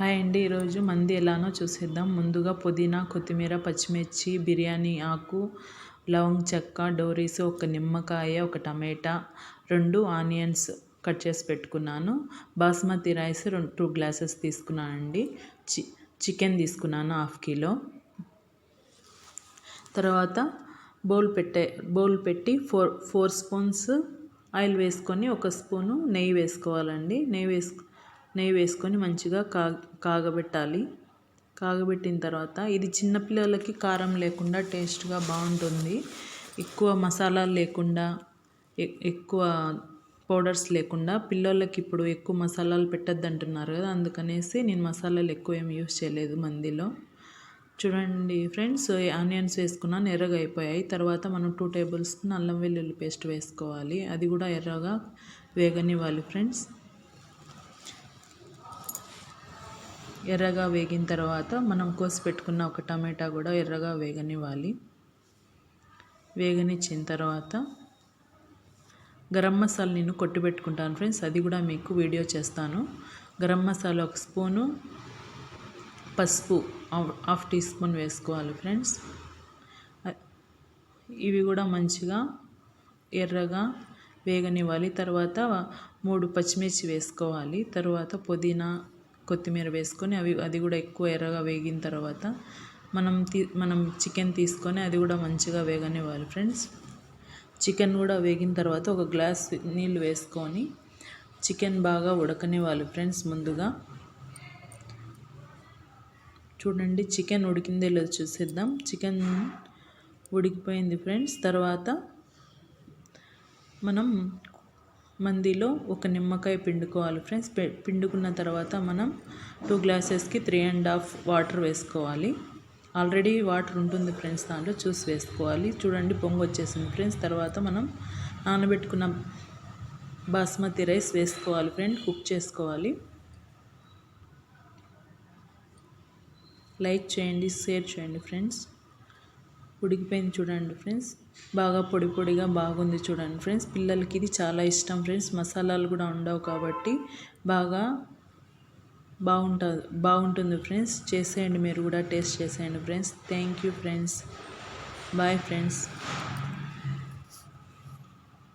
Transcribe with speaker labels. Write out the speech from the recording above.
Speaker 1: Hi అండి ఈరోజు మంది ఎలానో చూసేద్దాం. ముందుగా పుదీనా కొత్తిమీర పచ్చిమిర్చి బిర్యానీ ఆకు లవంగ్ చెక్క డోరీస్ ఒక నిమ్మకాయ ఒక టమాటా రెండు ఆనియన్స్ కట్ చేసి పెట్టుకున్నాను. బాస్మతి రైస్ రెండు టూ గ్లాసెస్ తీసుకున్నానండి చి చికెన్ తీసుకున్నాను హాఫ్ కిలో. తర్వాత బౌల్ పెట్టే బౌల్ పెట్టి ఫోర్ ఫోర్ స్పూన్స్ ఆయిల్ వేసుకొని ఒక స్పూను నెయ్యి వేసుకోవాలండి. నెయ్యి వేసుకు నెయ్యి వేసుకొని మంచిగా కా కాగబెట్టాలి. కాగబెట్టిన తర్వాత ఇది చిన్నపిల్లలకి కారం లేకుండా టేస్ట్గా బాగుంటుంది. ఎక్కువ మసాలాలు లేకుండా ఎక్కువ పౌడర్స్ లేకుండా పిల్లలకి ఇప్పుడు ఎక్కువ మసాలాలు పెట్టద్దు అంటున్నారు కదా అందుకనేసి నేను మసాలాలు ఎక్కువ ఏం యూస్ చేయలేదు మందిలో. చూడండి ఫ్రెండ్స్ ఆనియన్స్ వేసుకున్నాను ఎర్రగా అయిపోయాయి. తర్వాత మనం టూ టేబుల్ స్పూన్ అల్లం వెల్లుల్లి పేస్ట్ వేసుకోవాలి. అది కూడా ఎర్రగా వేగనివ్వాలి ఫ్రెండ్స్. ఎర్రగా వేగిన తర్వాత మనం కోసి పెట్టుకున్న ఒక టమాటా కూడా ఎర్రగా వేగనివ్వాలి. వేగనిచ్చిన తర్వాత గరం మసాలా నేను కొట్టి పెట్టుకుంటాను ఫ్రెండ్స్. అది కూడా మీకు వీడియో చేస్తాను. గరం మసాలా ఒక స్పూను పసుపు హాఫ్ టీ స్పూన్ వేసుకోవాలి ఫ్రెండ్స్. ఇవి కూడా మంచిగా ఎర్రగా వేగనివ్వాలి. తర్వాత మూడు పచ్చిమిర్చి వేసుకోవాలి. తర్వాత పుదీనా కొత్తిమీర వేసుకొని అవి అది కూడా ఎక్కువ ఎర్రగా వేగిన తర్వాత మనం తీ మనం చికెన్ తీసుకొని అది కూడా మంచిగా వేగనివ్వాలి ఫ్రెండ్స్ చికెన్ కూడా వేగిన తర్వాత ఒక గ్లాస్ నీళ్ళు వేసుకొని చికెన్ బాగా ఉడకనివ్వాలి ఫ్రెండ్స్ ముందుగా. చూడండి చికెన్ ఉడికిందే లేదో చూసేద్దాం. చికెన్ ఉడికిపోయింది ఫ్రెండ్స్ తర్వాత మనం మందిలో ఒక నిమ్మకాయ పిండుకోవాలి ఫ్రెండ్స్. పిండుకున్న తర్వాత మనం టూ గ్లాసెస్కి త్రీ అండ్ హాఫ్ వాటర్ వేసుకోవాలి. ఆల్రెడీ వాటర్ ఉంటుంది ఫ్రెండ్స్ దాంట్లో చూసి వేసుకోవాలి. చూడండి పొంగు వచ్చేసింది ఫ్రెండ్స్. తర్వాత మనం నానబెట్టుకున్న బాస్మతి రైస్ వేసుకోవాలి ఫ్రెండ్ కుక్ చేసుకోవాలి. లైక్ చేయండి షేర్ చేయండి ఫ్రెండ్స్. ఉడికిపోయింది చూడండి ఫ్రెండ్స్. బాగా పొడి పొడిగా బాగుంది చూడండి ఫ్రెండ్స్. పిల్లలకి ఇది చాలా ఇష్టం ఫ్రెండ్స్. మసాలాలు కూడా ఉండవు కాబట్టి బాగా బాగుంటుంది బాగుంటుంది ఫ్రెండ్స్. చేసేయండి మీరు కూడా టేస్ట్ చేసేయండి friends. Thank you friends. Bye friends.